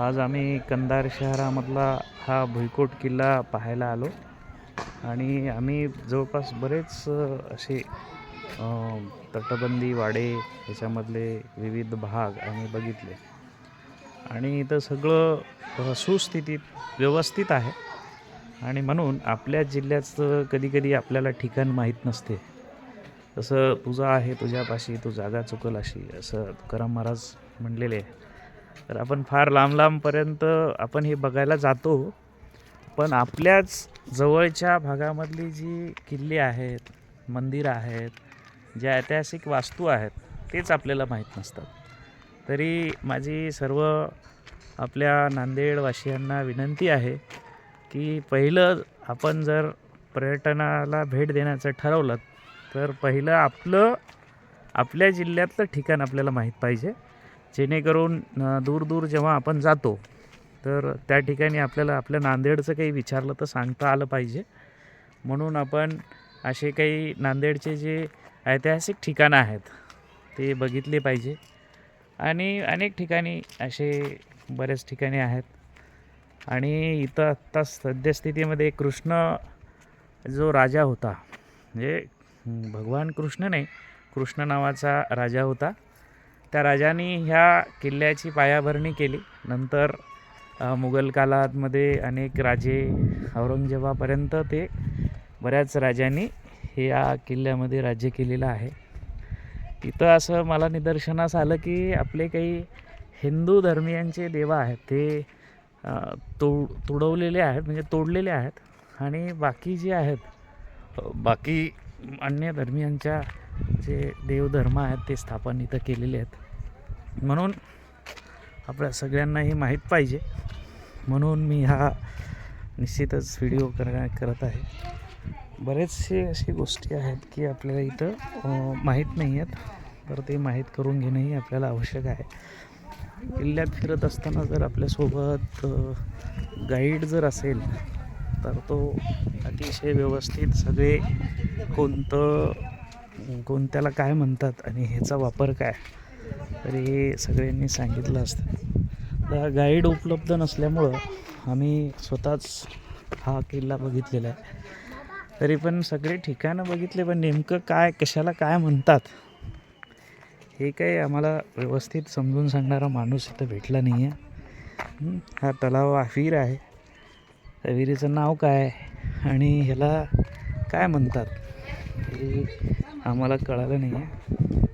आज आम्ही कंधार शहरामधला हा भुईकोट किल्ला पाहायला आलो. आणि आम्ही जवळपास बरेच असे तटबंदी वाडे ह्याच्यामधले विविध भाग आम्ही बघितले. आणि इथं सगळं सुस्थितीत व्यवस्थित आहे. आणि म्हणून आपल्या जिल्ह्याचं कधीकधी आपल्याला ठिकाण माहीत नसते. तसं तुझं आहे तुझ्यापाशी तू जागा चुकल अशी असं तुकाराम महाराज म्हणलेले आहे. तर आपण फार लांब लांबपर्यंत आपण हे बघायला जातो. पण आपल्याच जवळच्या भागामधली जी किल्ले आहेत मंदिरं आहेत ज्या ऐतिहासिक वास्तू आहेत तेच आपल्याला माहीत नसतात. तरी माझी सर्व आपल्या नांदेडवासियांना विनंती आहे की पहिलं आपण जर पर्यटनाला भेट देण्याचं ठरवलं तर पहिलं आपलं आपल्या जिल्ह्यातलं ठिकाण आपल्याला माहीत पाहिजे. जेणेकरून दूर दूर जेव्हा आपण जातो तर त्या ठिकाणी आपल्याला आपल्या नांदेडचं काही विचारलं तर सांगता आलं पाहिजे. म्हणून आपण असे काही नांदेडचे जे ऐतिहासिक ठिकाणं आहेत ते बघितले पाहिजे. आणि अनेक ठिकाणी असे बऱ्याच ठिकाणी आहेत. आणि इथं आत्ता सद्यस्थितीमध्ये कृष्ण जो राजा होता म्हणजे भगवान कृष्ण नाही कृष्ण नावाचा राजा होता. त्या राजाने ह्या किल्ल्याची पायाभरणी केली. नंतर मुघल काळामध्ये अनेक राजे औरंगजेबापर्यंत ते बऱ्याच राजांनी हे या किल्ल्यामध्ये राज्य केलेलं आहे. इथं असं मला निदर्शनास आलं की आपले काही हिंदू धर्मियांचे देवा आहेत. ते तोड तुडवलेले आहेत म्हणजे तोडलेले आहेत. आणि बाकी जे आहेत बाकी अन्य धर्मियांच्या जे देवधर्म आहेत ते स्थापन इथं केलेले आहेत. म्हणून आपल्या सगळ्यांना हे माहीत पाहिजे. म्हणून मी हा निश्चितच व्हिडिओ कर करत आहे. बरेचसे अशी गोष्टी आहेत की आपल्याला इथं माहीत नाही आहेत. तर ते माहीत करून घेणंही आपल्याला आवश्यक आहे. किल्ल्यात फिरत असताना जर आपल्यासोबत गाईड जर असेल तर तो अतिशय व्यवस्थित सगळे कोणतं कोणत्याला काय म्हणतात आणि ह्याचा वापर काय? तर हे सगळ्यांनी सांगितलं असतं. तर गाईड उपलब्ध नसल्यामुळं आम्ही स्वतःच हा किल्ला बघितलेला आहे. तरी पण सगळे ठिकाणं बघितले पण नेमकं काय कशाला काय म्हणतात? हे काही आम्हाला व्यवस्थित समजून सांगणारा माणूस इथं भेटला नाही आहे हा तलाव हा विहीर आहे. त्या विहिरीचं नाव काय आणि ह्याला काय म्हणतात? आम्हाला कळालं नाही आहे